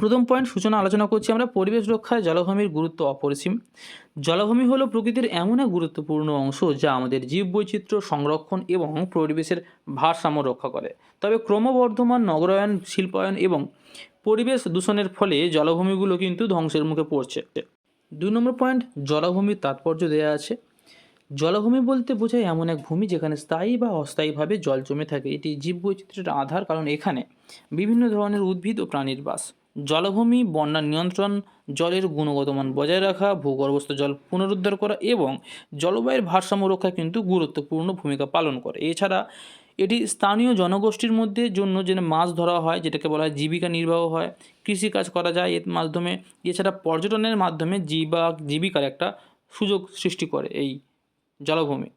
প্রথম পয়েন্ট সূচনা আলোচনা করছি আমরা, পরিবেশ রক্ষায় জলভূমির গুরুত্ব অপরিসীম। জলভূমি হলো প্রকৃতির এমন এক গুরুত্বপূর্ণ অংশ যা আমাদের জীববৈচিত্র্য, সংরক্ষণ এবং পরিবেশের ভারসাম্য রক্ষা করে। তবে ক্রমবর্ধমান নগরায়ন, শিল্পায়ন এবং পরিবেশ দূষণের ফলে জলভূমিগুলো কিন্তু ধ্বংসের মুখে পড়ছে। দুই নম্বর পয়েন্ট জলভূমির তাৎপর্য দেওয়া আছে। জলভূমি বলতে বোঝায় এমন এক ভূমি যেখানে স্থায়ী বা অস্থায়ীভাবে জল জমে থাকে। এটি জীববৈচিত্র্যের আধার, কারণ এখানে বিভিন্ন ধরনের উদ্ভিদ ও প্রাণীর বাস। জলভূমি, বন্যা নিয়ন্ত্রণ, জলের গুণগত মান বজায় রাখা, ভূগর্ভস্থ জল পুনরুদ্ধার করা এবং জলবায়ুর ভারসাম্য রক্ষা কিন্তু গুরুত্বপূর্ণ ভূমিকা পালন করে। এছাড়া এটি স্থানীয় জনগোষ্ঠীর মধ্যে জন্য যে মাছ ধরা হয়, যেটাকে বলা হয় জীবিকা নির্বাহ হয়, কৃষিকাজ করা যায় এর মাধ্যমে। এছাড়া পর্যটনের মাধ্যমে জীবা, জীবিকার একটা সুযোগ সৃষ্টি করে এই জলভূমি।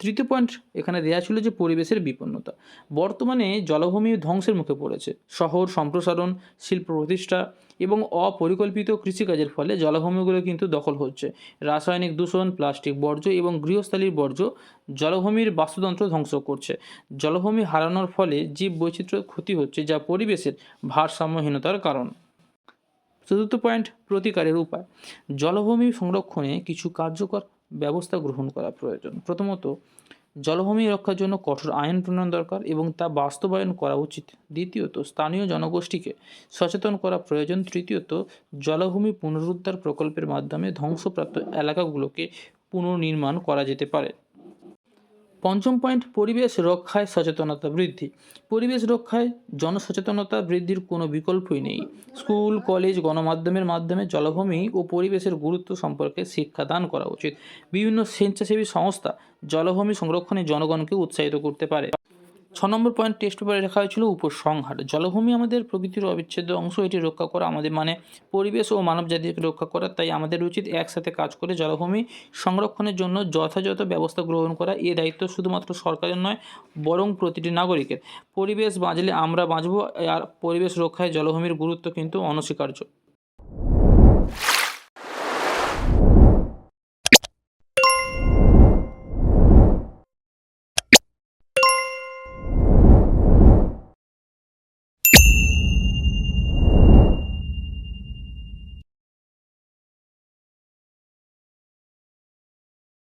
তৃতীয় পয়েন্ট এখানে দেওয়া ছিল যে পরিবেশের বিপন্নতা। বর্তমানে জলভূমি ধ্বংসের মুখে পড়েছে। শহর সম্প্রসারণ, শিল্প প্রতিষ্ঠা এবং অপরিকল্পিত কৃষিকাজের ফলে জলভূমিগুলো কিন্তু দখল হচ্ছে। রাসায়নিক দূষণ, প্লাস্টিক বর্জ্য এবং গৃহস্থালির বর্জ্য জলভূমির বাস্তুতন্ত্র ধ্বংস করছে। জলভূমি হারানোর ফলে জীব বৈচিত্র্য ক্ষতি হচ্ছে, যা পরিবেশের ভারসাম্যহীনতার কারণ। চতুর্থ পয়েন্ট প্রতিকারের উপায়। জলভূমি সংরক্ষণে কিছু কার্যকর ব্যবস্থা গ্রহণ করা প্রয়োজন। প্রথমত, জলভূমি রক্ষার জন্য কঠোর আইন প্রণয়ন দরকার এবং তা বাস্তবায়ন করা উচিত। দ্বিতীয়ত, স্থানীয় জনগোষ্ঠীকে সচেতন করা প্রয়োজন। তৃতীয়ত, জলভূমি পুনরুদ্ধার প্রকল্পের মাধ্যমে ধ্বংসপ্রাপ্ত এলাকাগুলোকে পুনর্নির্মাণ করা যেতে পারে। পঞ্চম পয়েন্ট, পরিবেশ রক্ষায় সচেতনতা বৃদ্ধি। পরিবেশ রক্ষায় জনসচেতনতা বৃদ্ধির কোনো বিকল্পই নেই। স্কুল, কলেজ, গণমাধ্যমের মাধ্যমে জলভূমি ও পরিবেশের গুরুত্ব সম্পর্কে শিক্ষাদান করা উচিত। বিভিন্ন স্বেচ্ছাসেবী সংস্থা জলভূমি সংরক্ষণে জনগণকে উৎসাহিত করতে পারে। ছ নম্বর পয়েন্ট টেস্ট পেপারে লেখা হয়েছিল উপসংহার। জলভূমি আমাদের প্রকৃতির অবিচ্ছেদ্য অংশ, এটি রক্ষা করা আমাদের মানে পরিবেশ ও মানব জাতিকে রক্ষা করা, তাই আমাদের উচিত একসাথে কাজ করে জলভূমি সংরক্ষণের জন্য যথাযথ ব্যবস্থা গ্রহণ করা। এ দায়িত্ব শুধুমাত্র সরকারের নয়, বরং প্রতিটি নাগরিকের। পরিবেশ বাঁচলে আমরা বাঁচব, আর পরিবেশ রক্ষায় জলভূমির গুরুত্ব কিন্তু অনস্বীকার্য।